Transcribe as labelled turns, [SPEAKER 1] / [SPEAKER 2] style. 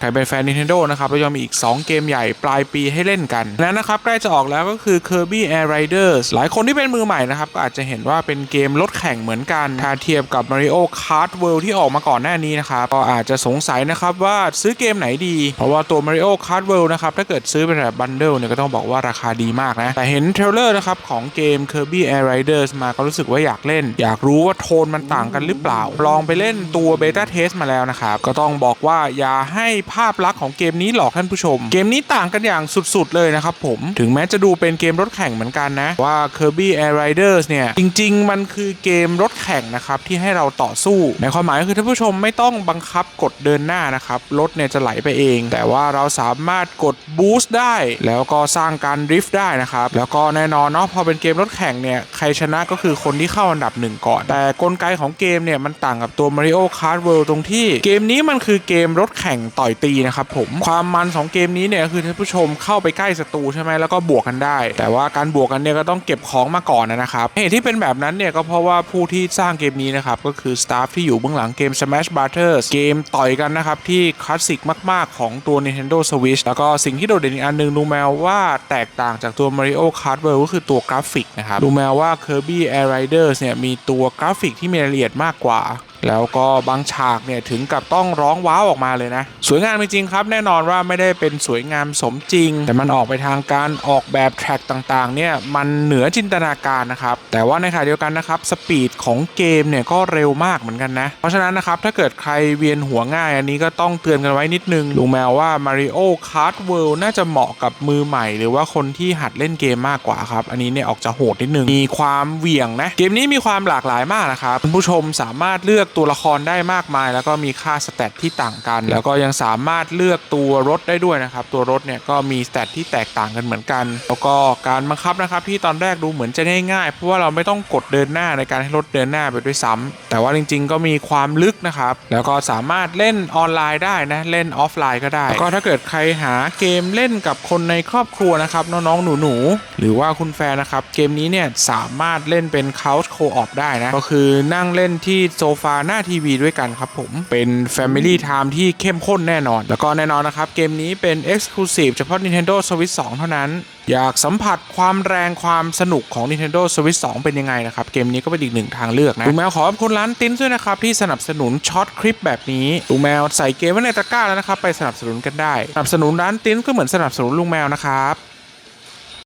[SPEAKER 1] ใครเป็นแฟน Nintendo นะครับก็ยังมีอีก 2 เกมใหญ่ปลายปีให้เล่นกันนั้นนะครับ ใกล้จะออกแล้วก็คือ Kirby Air Riders หลายคนที่เป็นมือใหม่นะครับ ก็อาจจะเห็นว่าเป็นเกมรถแข่งเหมือนกัน ถ้าเทียบกับ Mario Kart World ที่ออกมาก่อนหน้านี้นะครับ ก็อาจจะสงสัยนะครับว่าซื้อเกมไหนดี เพราะว่าตัว Mario Kart World นะครับ ถ้าเกิดซื้อเป็นแบบบันเดิลเนี่ยก็ต้องบอกว่าราคาดีมากนะ แต่เห็นเทรลเลอร์นะครับของเกม Kirby Air Riders มาก็รู้สึกว่าอยากเล่น อยากรู้ว่าโทนมันต่างกันหรือเปล่า ลองไปเล่นตัวเบต้าเทสมาแล้วนะครับก็ต้องบอกว่าอย่าให้ภาพลักษณ์ของเกมนี้หลอกท่านผู้ชม เกมนี้ต่างกันอย่างสุดๆเลยนะครับผม ถึงแม้จะดูเป็นเกมรถแข่งเหมือนกันนะ ว่า Kirby Air Riders เนี่ย จริง ๆ มันคือเกมรถแข่งนะครับ ที่ให้เราต่อสู้ ในความหมายก็คือท่านผู้ชมไม่ต้องบังคับกดเดินหน้านะครับ รถเนี่ยจะไหลไปเอง แต่ว่าเราสามารถกดบูสต์ได้ แล้วก็สร้างการดริฟต์ได้นะครับ แล้วก็แน่นอนเนาะพอเป็นเกมรถแข่งเนี่ยใครชนะก็คือคนที่เข้าอันดับหนึ่งก่อน แต่กลไกของเกมเนี่ยมันต่างกับตัว Mario Kart World ตรงที่เกมนี้มันคือเกมรถแข่งต่อยตีนะครับผมความมันของเกมนี้เนี่ยคือท่านผู้ชมเข้าไปใกล้ศัตรูใช่ไหมแล้วก็บวกกันได้ แต่ว่าการบวกกันเนี่ยก็ต้องเก็บของมาก่อนนะครับเหตุที่เป็นแบบนั้นเนี่ยก็เพราะว่าผู้ที่สร้างเกมนี้นะครับก็คือสตาฟที่อยู่เบื้องหลังเกม Smash Brothers เกมต่อยกันนะครับที่คลาสสิกมาก ๆ ของตัว Nintendo Switch แล้วก็สิ่งที่โดดเด่นอีกอันหนึงดูแมวว่าแตกต่างจากตัว Mario Kart World ก็คือตัวกราฟิกนะครับดูแมวว่า Kirby Air Riders เนี่ยมีตัวกราฟิกที่มีรายละเอียดมากกว่า แล้วก็บางฉากเนี่ยถึงกับต้องร้องว้าวออกมาเลยนะ สวยงามจริงครับ แน่นอนว่าไม่ได้เป็นสวยงามสมจริง แต่มันออกไปทางการออกแบบแทร็กต่างๆเนี่ยมันเหนือจินตนาการนะครับ แต่ว่าในขณะเดียวกันนะครับสปีดของเกมเนี่ยก็เร็วมากเหมือนกันนะ เพราะฉะนั้นนะครับถ้าเกิดใครเวียนหัวง่ายอันนี้ก็ต้องเตือนกันไว้นิดนึงลุงแมวว่า Mario Kart World น่าจะเหมาะกับมือใหม่ หรือว่าคนที่หัดเล่นเกมมากกว่าครับอันนี้เนี่ยออกจะโหดนิดนึงมีความเหวี่ยงนะเกมนี้มีความหลากหลายมากนะครับผู้ชมสามารถเลือกตัวละครได้มากมาย แล้วก็มีค่าสเตตที่ต่างกัน แล้วก็ยังสามารถเลือกตัวรถได้ด้วยนะครับ ตัวรถเนี่ยก็มีสเตตที่แตกต่างกันเหมือนกัน แล้วก็การบังคับนะครับที่ตอนแรกดูเหมือนจะง่ายๆเพราะว่าเราไม่ต้องกดเดินหน้าในการให้รถเดินหน้าไปด้วยซ้ำแต่ว่าจริง ๆ ก็มีความลึกนะครับ แล้วก็สามารถเล่นออนไลน์ได้นะเล่นออฟไลน์ก็ได้ ก็ถ้าเกิดใครหาเกมเล่นกับคนในครอบครัวนะครับน้องๆหนูๆหรือว่าคุณแฟนนะครับเกมนี้เนี่ยสามารถเล่นเป็น Couch Co-op ได้นะก็คือนั่งเล่นที่โซฟาหน้าทีวีด้วยกันครับผม เป็น Family Time ที่เข้มข้นแน่นอน แล้วก็แน่นอนนะครับ เกมนี้เป็น Exclusive เฉพาะ Nintendo Switch 2 เท่านั้น อยากสัมผัสความแรงความสนุกของ Nintendo Switch 2 เป็นยังไงนะครับ เกมนี้ก็เป็นอีกหนึ่งทางเลือกนะลุงแมวขอขอบคุณร้านติ้นด้วยนะครับ ที่สนับสนุนช็อตคลิปแบบนี้ลุงแมวใส่เกมไว้ในตะกร้าแล้วนะครับไปสนับสนุนกันได้สนับสนุนร้านติ้นก็เหมือนสนับสนุนลุงแมวนะครับ